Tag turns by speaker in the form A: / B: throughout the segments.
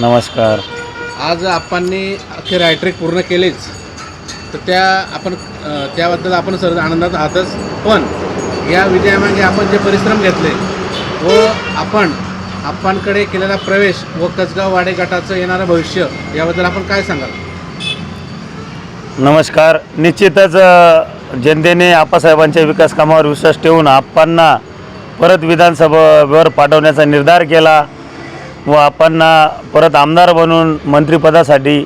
A: नमस्कार.
B: आज आपणनी अखेर हायट्रिक पूर्ण केलेच. तर त्या आपण त्याबद्दल आपण सर्व आनंदात आहातच. पण या विजयामागे आपण जे परिश्रम घेतले व आपण आपणकडे केलेला प्रवेश व कसगाव वाडे गटाचं येणारं भविष्य याबद्दल आपण काय सांगाल?
A: नमस्कार. निश्चितच जनतेने आप्पासाहेबांच्या विकास कामावर विश्वास ठेवून आप्पांना परत विधानसभेवर पाठवण्याचा निर्धार केला. व आप्पांना परत आमदार बनून मंत्रिपदासाठी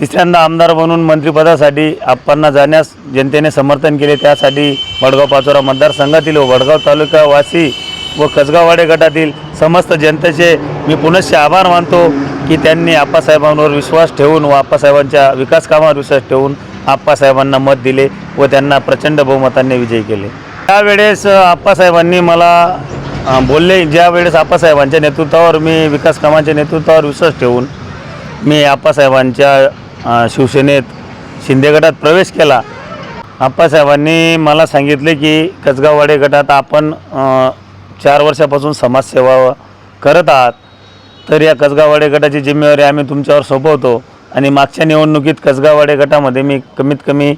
A: तिसऱ्यांदा आमदार बनून मंत्रिपदासाठी आप्पांना जाण्यास जनतेने समर्थन केले. त्यासाठी वडगाव पाचोरा मतदारसंघातील व वडगाव तालुकावासी व कसगाववाडे गटातील समस्त जनतेचे मी पुनश्च आभार मानतो की त्यांनी आप्पासाहेबांवर विश्वास ठेवून व आप्पासाहेबांच्या विकास कामावर विश्वास ठेवून आप्पासाहेबांना मत दिले व त्यांना प्रचंड बहुमताने विजयी केले. त्यावेळेस आप्पासाहेबांनी मला बोलले ज्या वेळेस आप्पासाहेबांच्या नेतृत्वावर मी विकास कामांच्या नेतृत्वावर विश्वास ठेवून मी आप्पासाहेबांच्या शिवसेनेत शिंदे गटात प्रवेश केला. आप्पासाहेबांनी मला सांगितले की कसगाववाडे गटात आपण चार वर्षापासून समाजसेवा करत आहात. तर या कसगाववाडे गटाची जिम्मेवारी आम्ही तुमच्यावर सोपवतो आणि मागच्या निवडणुकीत कसगाववाडे गटामध्ये मी कमीत कमी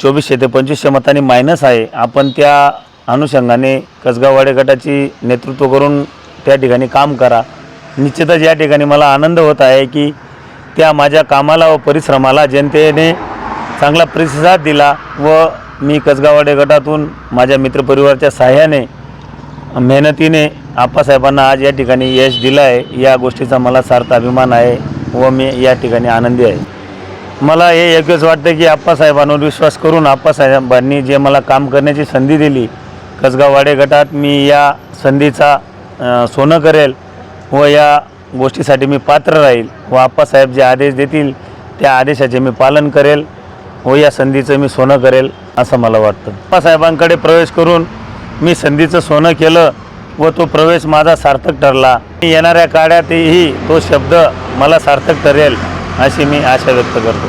A: चोवीसशे ते पंचवीसशे मतांनी मायनस आहे. आपण त्या अनुषंगाने कसगाववाडे गटाची नेतृत्व करून त्या ठिकाणी काम करा. निश्चितच या ठिकाणी मला आनंद होत आहे की त्या माझ्या कामाला व परिश्रमाला जनतेने चांगला प्रतिसाद दिला व मी कसगाववाडे गटातून माझ्या मित्रपरिवाराच्या सहाय्याने मेहनतीने आप्पासाहेबांना आज या ठिकाणी यश दिलं आहे या गोष्टीचा मला सार्थ अभिमान आहे व मी या ठिकाणी आनंदी आहे. मला हे योग्यच वाटतं की आप्पासाहेबांवर विश्वास करून आप्पासाहेबांनी जे मला काम करण्याची संधी दिली कसगाववाडे गटात मी या संधीचा सोनं करेल व या गोष्टीसाठी मी पात्र राहील व आप्पासाहेब जे आदेश देतील त्या आदेशाचे मी पालन करेल व या संधीचं मी सोनं करेल असं मला वाटतं. आप्पासाहेबांकडे प्रवेश करून मी संधीचं सोनं केलं व तो प्रवेश माझा सार्थक ठरला. येणाऱ्या काळातही तो शब्द मला सार्थक ठरेल अशी मी आशा व्यक्त करतो.